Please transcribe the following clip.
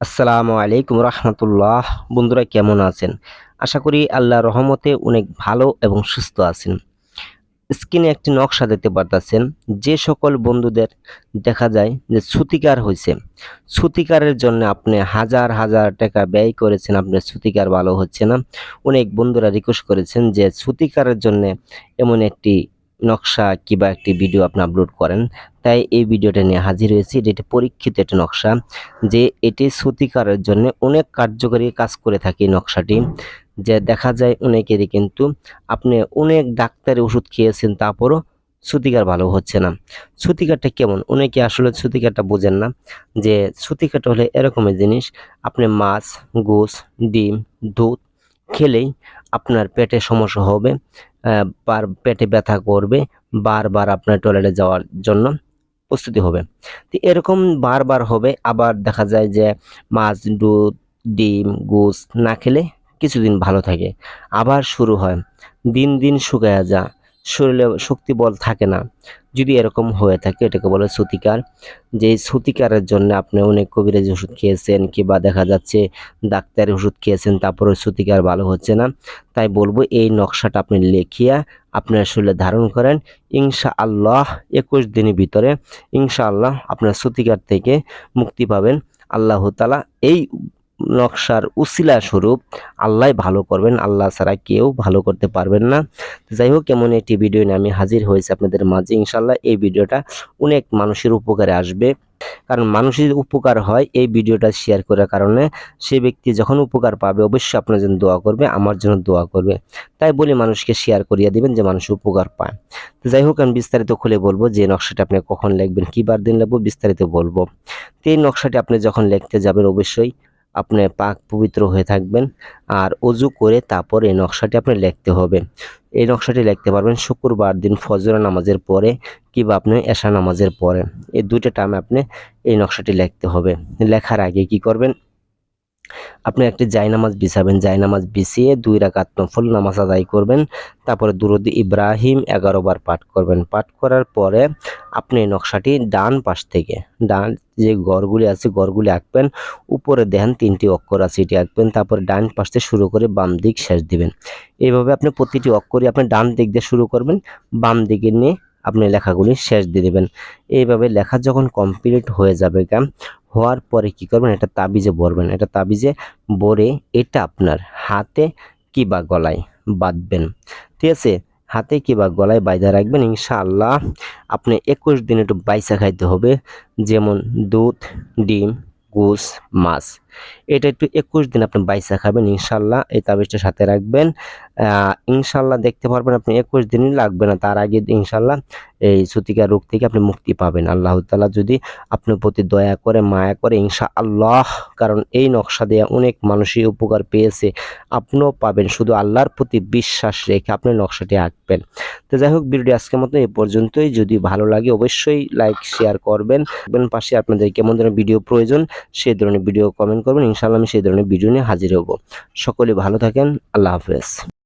আসসালামু আলাইকুম রহমতুল্লাহ। বন্ধুরা কেমন আছেন? আশা করি আল্লাহ রহমতে অনেক ভালো এবং সুস্থ আছেন। স্ক্রিনে একটি নকশা দেখতে পারতেছেন। যে সকল বন্ধুদের দেখা যায় যে ছুতিকার হয়েছে ছুতিকারের জন্য আপনি হাজার হাজার টাকা ব্যয় করেছেন, আপনার ছুতিকার ভালো হচ্ছে না। অনেক বন্ধুরা রিকোয়েস্ট করেছেন যে ছুতিকারের জন্য এমন একটি নকশা কিবা একটি ভিডিও আপনি আপলোড করেন, তাই এই ভিডিওটা নিয়ে হাজির হয়েছি। এটি একটি পরীক্ষিত একটি নকশা, যে এটি শ্রুতিকারের জন্য অনেক কার্যকরী কাজ করে থাকে নকশাটি। যে দেখা যায় অনেকেরই কিন্তু আপনি অনেক ডাক্তারি ওষুধ খেয়েছেন, তারপরও শ্রুতিকার ভালো হচ্ছে না। শ্রুতিকারটা কেমন? অনেকে আসলে শ্রুতিকারটা বোঝেন না, যে শ্রুতিকারটা হলে এরকমের জিনিস, আপনি মাছ গোস ডিম, দুধ খেলেই আপনার পেটে সমস্যা হবে। বার পেটে ব্যথা করবে, বারবার আপনার টয়লেটে যাওয়ার জন্য প্রস্তুতি হবে। তো এরকম বারবার হবে, আবার দেখা যায় যে মাছ, দুধ, ডিম, গোস না খেলে কিছুদিন ভালো থাকে। আবার শুরু হয়। দিন দিন শুকায়া যা শরীরে শক্তি বল থাকে না। যদি এরকম হয়ে থাকে, এটাকে বলে সুতিকার। যে সুতিকারের জন্য আপনি অনেক কবিরাজি ওষুধ খেয়েছেন কিংবা দেখা যাচ্ছে ডাক্তারের ওষুধ খেয়েছেন তারপরে সুতিকার ভালো হচ্ছে না। তাই বলব, এই নকশাটা আপনি লেখিয়া আপনার শরীরে ধারণ করেন। ইনশা আল্লাহ একুশ দিনের ভিতরে ইনশা আল্লাহ আপনার সুতিকার থেকে মুক্তি পাবেন। আল্লাহ তালা এই নকশার উসিলা স্বরূপ আল্লাহ ভালো করবেন, আল্লাহ ছাড়া কেউ ভালো করতে পারবেন না। যাই হোক, এমন একটি ভিডিও নিয়ে আমি হাজির হয়েছি আপনাদের মাঝে। ইনশাল্লাহ এই ভিডিওটা অনেক মানুষের উপকারে আসবে। কারণ মানুষের উপকার হয় এই ভিডিওটা শেয়ার করার কারণে। সে ব্যক্তি যখন উপকার পাবে, অবশ্যই আপনার জন্য দোয়া করবে, আমার জন্য দোয়া করবে। তাই বলে মানুষকে শেয়ার করিয়ে দিবেন যে মানুষ উপকার পায়। তো যাই হোক, আমি বিস্তারিত খুলে বলব যে নকশাটা আপনি কখন লিখবেন, কী বার দিন লিখব, বিস্তারিত বলব। তো এই নকশাটি আপনি যখন লিখতে যাবেন, অবশ্যই আপনি পাক পবিত্র হয়ে থাকবেন আর অজু করে তারপর এই নকশাটি আপনি লিখতে হবে। এই নকশাটি লিখতে পারবেন শুক্রবার দিন ফজর নামাজের পরে কিংবা আপনি এশা নামাজের পরে। এই দুইটা টাইমে আপনি এই নকশাটি লিখতে হবে। লেখার আগে কি করবেন? আপনি একটি জায়নামাজ বিছাবেন। জায়নামাজ বিছিয়ে দুই রাকাত নফল নামাজ আদায় করবেন। তারপরে দুরুদ ইব্রাহিম এগারো বার পাঠ করবেন। পাঠ করার পরে আপনি নকশাটি ডান পাশ থেকে, ডান যে গড়গুলি আছে গড়গুলি আঁকবেন। উপরে দেখেন তিনটি অক্ষর আছে, এটি আঁকবেন। তারপরে ডান পাশ থেকে শুরু করে বাম দিক শেষ দিবেন। এইভাবে আপনি প্রতিটি অক্ষরই আপনি ডান দিক দিয়ে শুরু করবেন। বাম দিকে নিয়ে আপনি লেখাগুলি শেষ দিয়ে দেবেন। এইভাবে লেখা যখন কমপ্লিট হয়ে যাবে হওয়ার পরে কি করবেন? এটা তাবিজে বরবেন এটা তাবিজে বরে এটা আপনার হাতে কি বা গলায় বাঁধবেন। ঠিক আছে? হাতে কিবা গলায় বাইদা রাখবেন। ইনশাআল্লাহ আপনি একুশ দিন একটু বাইসা খাইতে হবে। যেমন দুধ, ডিম, গোস, মাছ। এটা একটু একুশ দিন আপনি বাইসা খাবেন, ইনশাল্লাহ। এই তাবিজটা সাথে রাখবেন। ইনশাল্লাহ দেখতে পারবেন আপনি একুশ দিনই লাগবে না। তার আগে ইনশাল্লাহ এই সুতিকা রোগ থেকে আপনি মুক্তি পাবেন। আল্লাহ তালা যদি আপনার প্রতি দয়া করে, মায়া করে ইনশা আল্লাহ কারণ এই নকশা দিয়ে অনেক মানুষই উপকার পেয়েছে। আপনিও পাবেন। শুধু আল্লাহর প্রতি বিশ্বাস রেখে আপনি নকশাটি আঁকবেন। তো যাই হোক, ভিডিওটি আজকের মতো এই পর্যন্তই। যদি ভালো লাগে অবশ্যই লাইক, শেয়ার করবেন। পাশে আপনাদের কেমন ধরনের ভিডিও প্রয়োজন সেই ধরনের ভিডিও করবেন। ইনশাআল্লাহ আমি সেই ধরনের ভিডিও নিয়ে হাজির হব। সকলে ভালো থাকেন। আল্লাহ হাফেজ।